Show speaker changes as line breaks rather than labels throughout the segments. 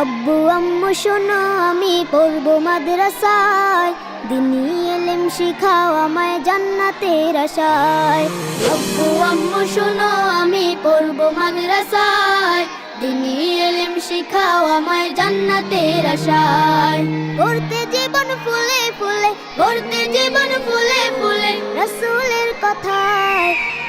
আব্বু, আম্মু, শোনো, আমি পড়ব মাদ্রাসায়। দিনী এলেম শিখাও আমায় জান্নাতের আশায়। আব্বু, আম্মু, শোনো, আমি পড়ব মাদ্রাসায়। দিনী এলেম শিখাও আমায় জান্নাতের আশায়। পড়তে জীবন ফুলে ফুলে পড়তে জীবন ফুলে ফুলে।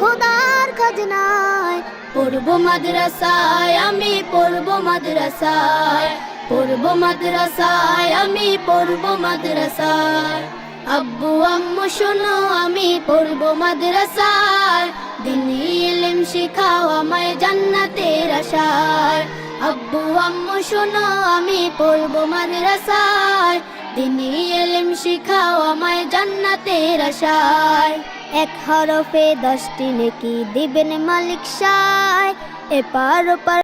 খোদার খাজনায়। পড়ব মাদ্রাসায়, আমি পড়ব মাদ্রাসায়। পড়ব মাদ্রাসায়, আমি পড়ব মাদ্রাসায়। আব্বু, আম্মু, শোনো, আমি পড়ব মাদ্রাসায়। দিনী ইলম শিখাও আমায় জান্নাতের আশায়। আব্বু, আম্মু, শোনো, আমি পড়ব মাদ্রাসায়। দিনী এলিম শিখাও আমায় জান্নাতের আশায়। এক হরফে দশটি নেকি দিবেন মালিক সায়। এপার ওপার